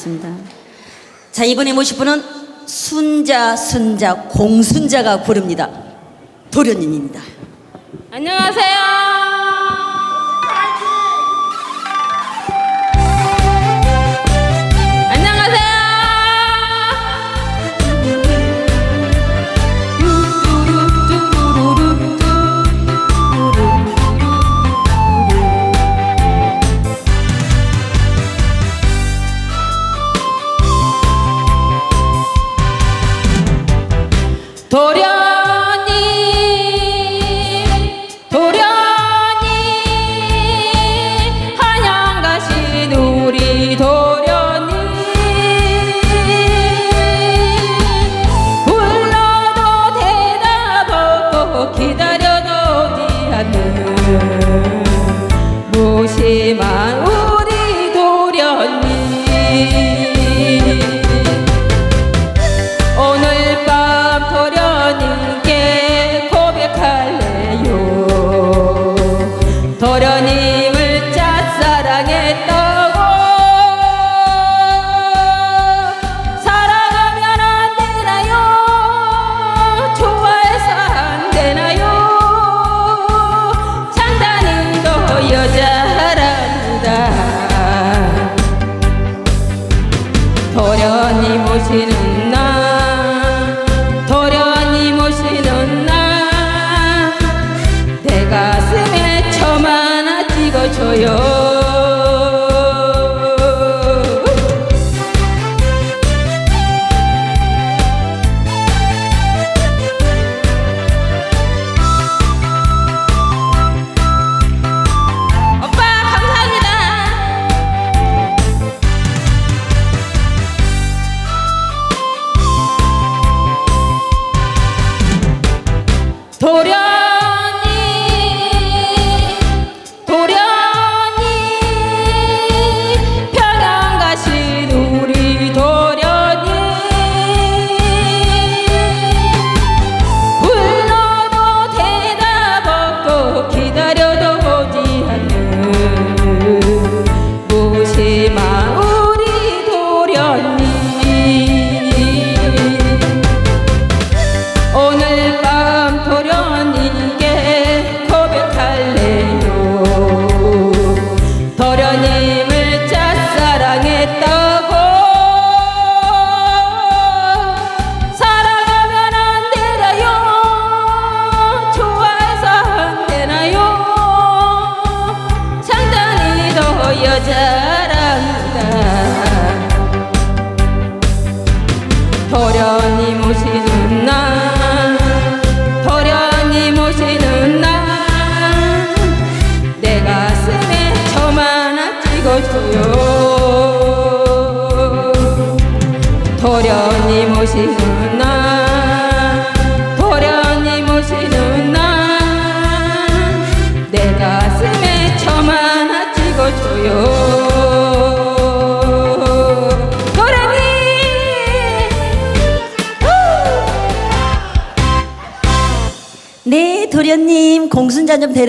고맙습니다. 자, 이번에 모실 분은 순자, 순자, 공순자가 부릅니다. 도련님입니다. 안녕하세요. 도 도련님을 짝사랑했다고 사랑하면 안 되나요? 좋아해서 안 되나요? 장단이도 여자랍니다. 도련님 오시는 짝사랑했다고. 사랑하면 안 되나요? 좋아해서 안 되나요? 상당히도 여자랍니다. 도련님 오시는 날 도련님 오시는 날 내 가슴에 점 하나 찍어줘요 오시는 날 도련님 오시는 날 내 가슴에 점 하나 찍어줘요 네, 도련님, 공순자 좀 데려